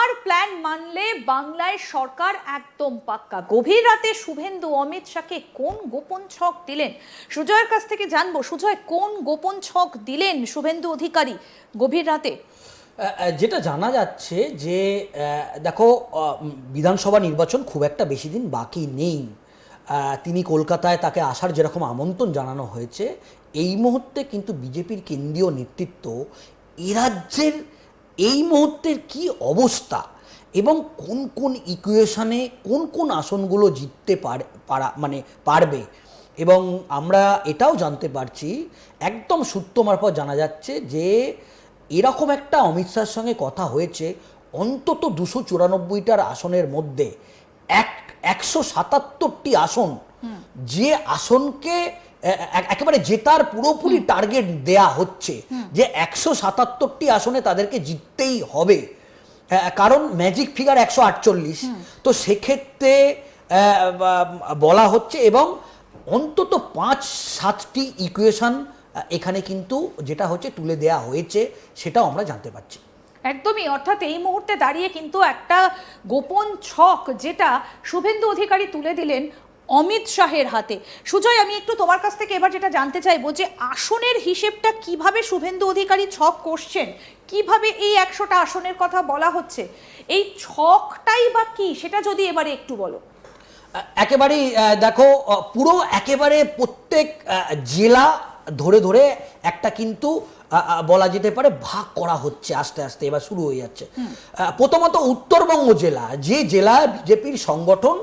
আমার প্ল্যান মানলে বাংলায় সরকার একদম পাক্কা। গভীর রাতে শুভেন্দু অমিত শাহকে কোন গোপন ছক দিলেন? সুজয়ের কাছ থেকে জানব, সুজয় কোন গোপন ছক দিলেন শুভেন্দু অধিকারী গভীর রাতে? যেটা জানা যাচ্ছে যে দেখো বিধানসভা নির্বাচন খুব একটা বেশি দিন বাকি নেই। তিনি কলকাতায় তাকে আসার যেরকম আমন্ত্রণ জানানো হয়েছে, এই মুহূর্তে কিন্তু বিজেপির কেন্দ্রীয় নেতৃত্ব এ রাজ্যের এই মুহূর্তের কি অবস্থা? এবং কোন কোন ইকুয়েশনে কোন কোন আসনগুলো জিততে পারে পারা মানে পারবে? এবং আমরা এটাও জানতে পারছি একদম সূত্র মারফত জানা যাচ্ছে যে এরকম একটা অমিত শাহের সঙ্গে কথা হয়েছে অন্তত দুশো চুরানব্বইটার আসনের মধ্যে। এক একশো সাতাত্তরটি আসন। যে আসনকে একেবারে জেতার পুরোপুরি টার্গেট দেয়া হচ্ছে যে একশো সাতাত্তরটি আসনে তাদেরকে জিততেই হবে। কারণ ম্যাজিক ফিগার একশো আটচল্লিশ। তো সেক্ষেত্রে বলা হচ্ছে এবং অন্তত পাঁচ সাতটি ইকুয়েশন এখানে কিন্তু যেটা হচ্ছে তুলে দেয়া হয়েছে সেটাও আমরা জানতে পারছি। একদমই অর্থাৎ এই মুহূর্তে দাঁড়িয়ে কিন্তু একটা গোপন ছক যেটা শুভেন্দু অধিকারী তুলে দিলেন অমিত শাহের হাতে। সুজয় আমি একটু তোমার কাছ থেকে এবার যেটা জানতে চাইব যে আসনের হিসেবটা কীভাবে শুভেন্দু অধিকারী ছক করছেন? কীভাবে এই একশোটা আসনের কথা বলা হচ্ছে? এই ছকটাই বা কি? সেটা যদি এবারে একটু বলো। একেবারেই দেখো পুরো একেবারে প্রত্যেক জেলা ধরে ধরে একটা কিন্তু বলা যেতে পারে ভাগ করা হচ্ছে আস্তে আস্তে এবার শুরু হয়ে যাচ্ছে। প্রথমত উত্তরবঙ্গ জেলা যে জেলা বিজেপির সংগঠন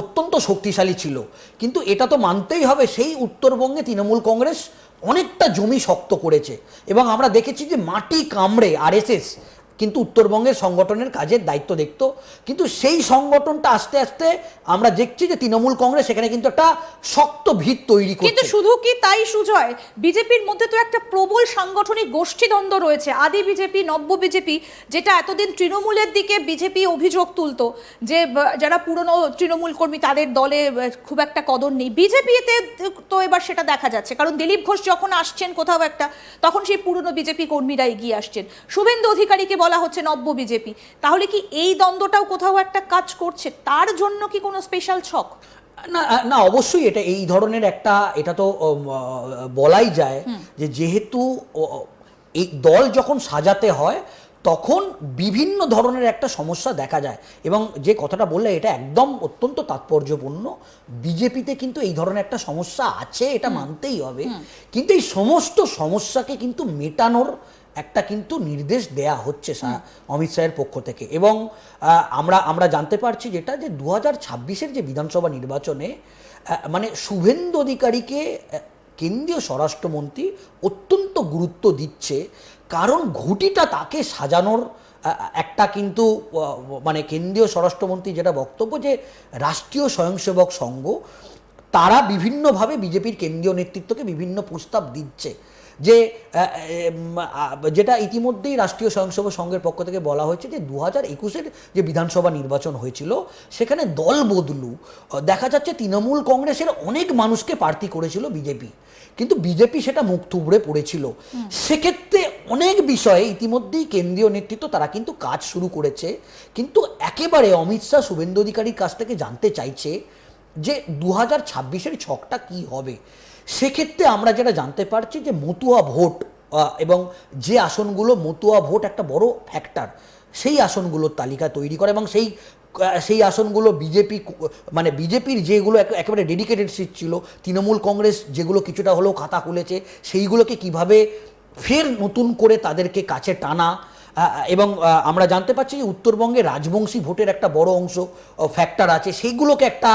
অত্যন্ত শক্তিশালী ছিল। কিন্তু এটা তো মানতেই হবে, সেই উত্তরবঙ্গে তৃণমূল কংগ্রেস অনেকটা জমি শক্ত করেছে। এবং আমরা দেখেছি যে মাটি কামড়ে আরএসএস কিন্তু উত্তরবঙ্গের সংগঠনের কাজের দায়িত্ব দেখতো। কিন্তু সেই সংগঠনটা আস্তে আস্তে আমরা দেখছি যে তৃণমূল কংগ্রেস সেখানে কিন্তু একটা শক্ত ভিত তৈরি কিন্তু শুধু কি তাই, সুজয়? বিজেপির মধ্যে তো একটা প্রবল সাংগঠনিক গোষ্ঠীদ্বন্দ্ব রয়েছে। আদি বিজেপি, নব্য বিজেপি, যেটা এতদিন তৃণমূলের দিকে বিজেপি অভিযোগ তুলতো যে যারা পুরনো তৃণমূল কর্মী, তাদের দলে খুব একটা কদর নেই। বিজেপিতে তো এবার সেটা দেখা যাচ্ছে। কারণ দিলীপ ঘোষ যখন আসছেন কোথাও একটা, তখন সেই পুরনো বিজেপি কর্মীরা এগিয়ে আসছেন। শুভেন্দু অধিকারীকে বলা হচ্ছে নব্য বিজেপি। তাহলে কি এই দ্বন্দ্বটাও কোথাও একটা কাজ করছে? তার জন্য কি কোনো স্পেশাল ছক? না না অবশ্যই এটা এই ধরনের একটা এটা তো বলাই যায় যে যেহেতু এই দল যখন সাজাতে হয় তখন বিভিন্ন ধরনের একটা সমস্যা দেখা যায়। এবং যে কথাটা বললে এটা একদম অত্যন্ত তাৎপর্যপূর্ণ। বিজেপিতে কিন্তু এই ধরনের একটা সমস্যা আছে এটা মানতেই হবে। কিন্তু এই সমস্ত সমস্যাকে কিন্তু মেটানোর একটা কিন্তু নির্দেশ দেয়া হচ্ছে অমিত শাহের পক্ষ থেকে। এবং আমরা আমরা জানতে পারছি যেটা যে দু হাজার যে বিধানসভা নির্বাচনে মানে শুভেন্দু অধিকারীকে কেন্দ্রীয় স্বরাষ্ট্রমন্ত্রী অত্যন্ত গুরুত্ব দিচ্ছে। কারণ ঘুটিটা তাকে সাজানোর একটা কিন্তু মানে কেন্দ্রীয় স্বরাষ্ট্রমন্ত্রী যেটা বক্তব্য যে রাষ্ট্রীয় স্বয়ংসেবক সংঘ, তারা বিভিন্নভাবে বিজেপির কেন্দ্রীয় নেতৃত্বকে বিভিন্ন প্রস্তাব দিচ্ছে। যে যেটা ইতিমধ্যেই রাষ্ট্রীয় স্বয়ংসেবক সংঘের পক্ষ থেকে বলা হয়েছে যে দু হাজার একুশের যে বিধানসভা নির্বাচন হয়েছিল সেখানে দল বদলু দেখা যাচ্ছে তৃণমূল কংগ্রেসের অনেক মানুষকে প্রার্থী করেছিল বিজেপি। কিন্তু বিজেপি সেটা মুখ থুবড়ে পড়েছিল। সেক্ষেত্রে অনেক বিষয়ে ইতিমধ্যেই কেন্দ্রীয় নেতৃত্ব তারা কিন্তু কাজ শুরু করেছে। কিন্তু একেবারে অমিত শাহ শুভেন্দু অধিকারীর কাছ থেকে জানতে চাইছে যে দু হাজার ছাব্বিশের ছকটা কি হবে। সেক্ষেত্রে আমরা যেটা জানতে পারছি যে মতুয়া ভোট এবং যে আসনগুলো মতুয়া ভোট একটা বড় ফ্যাক্টর সেই আসনগুলোর তালিকা তৈরি করে এবং সেই সেই আসনগুলো বিজেপি মানে বিজেপির যেগুলো একেবারে ডেডিকেটেড সিট ছিল, তৃণমূল কংগ্রেস যেগুলো কিছুটা হলেও খাতা খুলেছে, সেইগুলোকে কীভাবে ফের নতুন করে তাদেরকে কাছে টানা এবং আমরা জানতে পারছি যে উত্তরবঙ্গে রাজবংশী ভোটের একটা বড় অংশ ফ্যাক্টর আছে, সেইগুলোকে একটা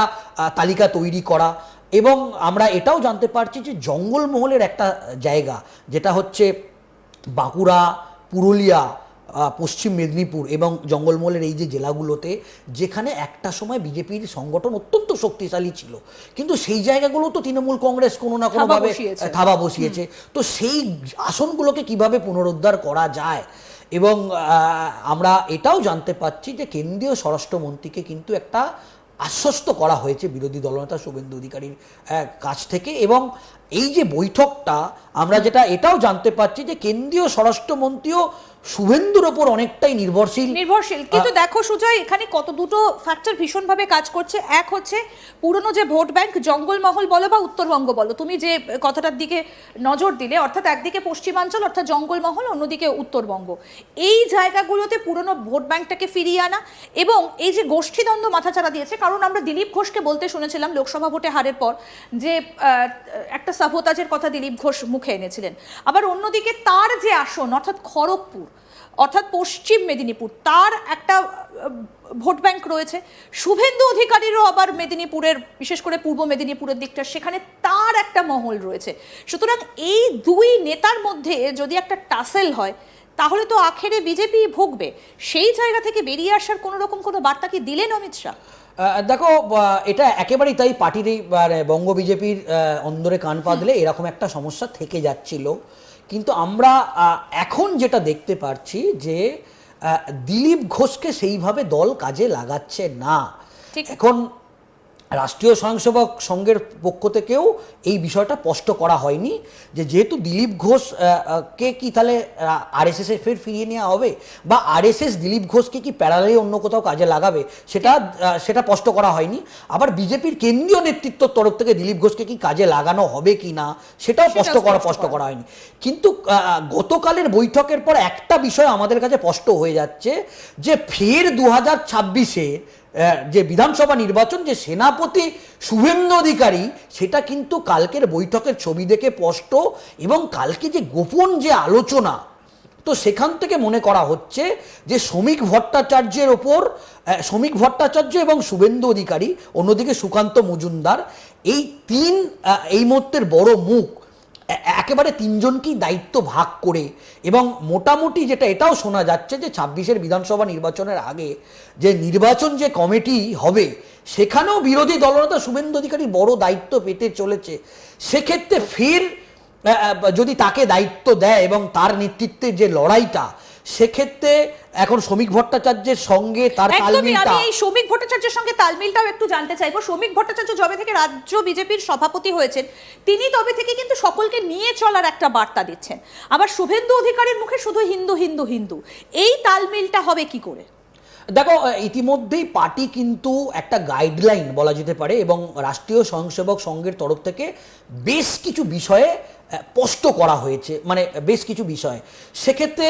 তালিকা তৈরি করা এবং আমরা এটাও জানতে পারছি যে জঙ্গলমহলের একটা জায়গা যেটা হচ্ছে বাঁকুড়া পুরুলিয়া পশ্চিম মেদিনীপুর এবং জঙ্গলমহলের এই যে জেলাগুলোতে যেখানে একটা সময় বিজেপির সংগঠন অত্যন্ত শক্তিশালী ছিল। কিন্তু সেই জায়গাগুলো তো তৃণমূল কংগ্রেস কোনো না কোনোভাবে। থাবা বসিয়েছে। তো সেই আসনগুলোকে কীভাবে পুনরুদ্ধার করা যায়? এবং আমরা এটাও জানতে পাচ্ছি যে কেন্দ্রীয় স্বরাষ্ট্রমন্ত্রীকে কিন্তু একটা আশ্বস্ত করা হয়েছে বিরোধী দলনেতা শুভেন্দু অধিকারীর কাছ থেকে এবং এই যে বৈঠকটা আমরা যেটা এটাও জানতে পারছি যে কেন্দ্রীয় স্বরাষ্ট্রমন্ত্রীও শুভেন্দুর ওপর অনেকটাই নির্ভরশীল। নির্ভরশীল। কিন্তু দেখো সুজয় এখানে কত দুটো ফ্যাক্টর ভীষণভাবে কাজ করছে। এক হচ্ছে পুরনো যে ভোট ব্যাংক জঙ্গলমহল বলো বা উত্তরবঙ্গ বলো তুমি যে কথাটার দিকে নজর দিলে অর্থাৎ একদিকে পশ্চিমাঞ্চল অর্থাৎ জঙ্গলমহল অন্যদিকে উত্তরবঙ্গ এই জায়গাগুলোতে পুরনো ভোট ব্যাংকটাকে ফিরিয়ে আনা এবং এই যে গোষ্ঠীদ্বন্দ্ব মাথাচাড়া দিয়েছে কারণ আমরা দিলীপ ঘোষকে বলতে শুনেছিলাম লোকসভা ভোটে হারের পর যে আহ, একটা সাবোতাজের কথা দিলীপ ঘোষ মুখে এনেছিলেন। আবার অন্যদিকে তার যে আসন, অর্থাৎ খড়গপুর, অর্থাৎ পশ্চিম মেদিনীপুর, তার একটা ভোট ব্যাংক রয়েছে। শুভেন্দু অধিকারীরও আবার মেদিনীপুরের, বিশেষ করে পূর্ব মেদিনীপুরের দিকটা, সেখানে তার একটা মহল রয়েছে। সুতরাং এই দুই নেতার মধ্যে যদি একটা টাসেল হয় তাহলে তো আখেরে বিজেপি ভুগবে। সেই জায়গা থেকে বেরিয়ে আসার কোনো রকম কোনো বার্তা কি দিলেন অমিত শাহ? দেখো এটা একেবারেই তাই পার্টির মানে বঙ্গ বিজেপির অন্দরে কান পাতলে এরকম একটা সমস্যা থেকে যাচ্ছিল। কিন্তু আমরা এখন যেটা দেখতে পারছি যে দিলীপ ঘোষকে সেইভাবে দল কাজে লাগাচ্ছে না। ঠিক। এখন রাষ্ট্রীয় স্বয়ংসেবক সংঘের পক্ষ থেকেও এই বিষয়টা স্পষ্ট করা হয়নি যে যেহেতু দিলীপ ঘোষ কে কি তাহলে আরএসএস এ ফের ফিরিয়ে নেওয়া হবে? বা আরএসএস দিলীপ ঘোষকে কি প্যারালে অন্য কোথাও কাজে লাগাবে? সেটা সেটা স্পষ্ট করা হয়নি। আবার বিজেপির কেন্দ্রীয় নেতৃত্বর তরফ থেকে দিলীপ ঘোষকে কি কাজে লাগানো হবে কি না সেটাও স্পষ্ট করা স্পষ্ট। করা হয়নি। কিন্তু গতকালের বৈঠকের পর একটা বিষয় আমাদের কাছে স্পষ্ট হয়ে যাচ্ছে যে ফের দু হাজার ছাব্বিশে যে বিধানসভা নির্বাচন, যে সেনাপতি শুভেন্দু অধিকারী, সেটা কিন্তু কালকের বৈঠকের ছবি দেখে স্পষ্ট এবং কালকে যে গোপন যে আলোচনা, তো সেখান থেকে মনে করা হচ্ছে যে শ্রমিক ভট্টাচার্যের ওপর শ্রমিক ভট্টাচার্য এবং শুভেন্দু অধিকারী, অন্যদিকে সুকান্ত মজুমদার, এই তিন এই মুহূর্তের বড় মুখ একেবারে তিনজনকেই দায়িত্ব ভাগ করে এবং মোটামুটি যেটা এটাও শোনা যাচ্ছে যে ছাব্বিশের বিধানসভা নির্বাচনের আগে যে নির্বাচন যে কমিটি হবে, সেখানেও বিরোধী দলনেতা শুভেন্দু অধিকারী বড় দায়িত্ব পেতে চলেছে। সেক্ষেত্রে ফের যদি তাকে দায়িত্ব দেয় এবং তার নেতৃত্বে যে লড়াইটা সেক্ষেত্রে এখন শ্রমিক ভট্টাচার্যের সঙ্গে তার তালমিলটা আমি এই শ্রমিক ভট্টাচার্যের সঙ্গে তালমিলটাও একটু জানতে চাইব। শ্রমিক ভট্টাচার্য যবে থেকে রাজ্য বিজেপির সভাপতি হয়েছেন তিনি তবে থেকে কিন্তু সকলকে নিয়ে চলার একটা বার্তা দিচ্ছেন। আবার শুভেন্দু অধিকারীর মুখে শুধু হিন্দু হিন্দু হিন্দু। এই তালমিলটা হবে কি করে? দেখো ইতিমধ্যেই পার্টি কিন্তু একটা গাইডলাইন বলা যেতে পারে এবং রাষ্ট্রীয় স্বয়ংসেবক সংঘের তরফ থেকে বেশ কিছু বিষয়ে স্পষ্ট করা হয়েছে মানে বেশ কিছু বিষয়। সেক্ষেত্রে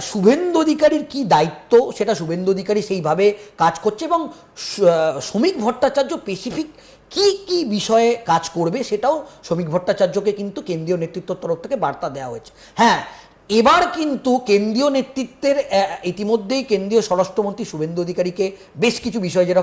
শুভেন্দু অধিকারীর কি দায়িত্ব? সেটা শুভেন্দু অধিকারী সেইভাবে কাজ করছে এবং শ্রমিক ভট্টাচার্য স্পেসিফিক কি কি বিষয়ে কাজ করবে সেটাও শ্রমিক ভট্টাচার্যকে কিন্তু কেন্দ্রীয় নেতৃত্বের তরফ থেকে বার্তা দেওয়া হয়েছে। হ্যাঁ এবার কিন্তু কেন্দ্রীয় নেতৃত্বের ইতিমধ্যেই কেন্দ্রীয় স্বরাষ্ট্রমন্ত্রী শুভেন্দু অধিকারীকে বেশ কিছু বিষয় যেটা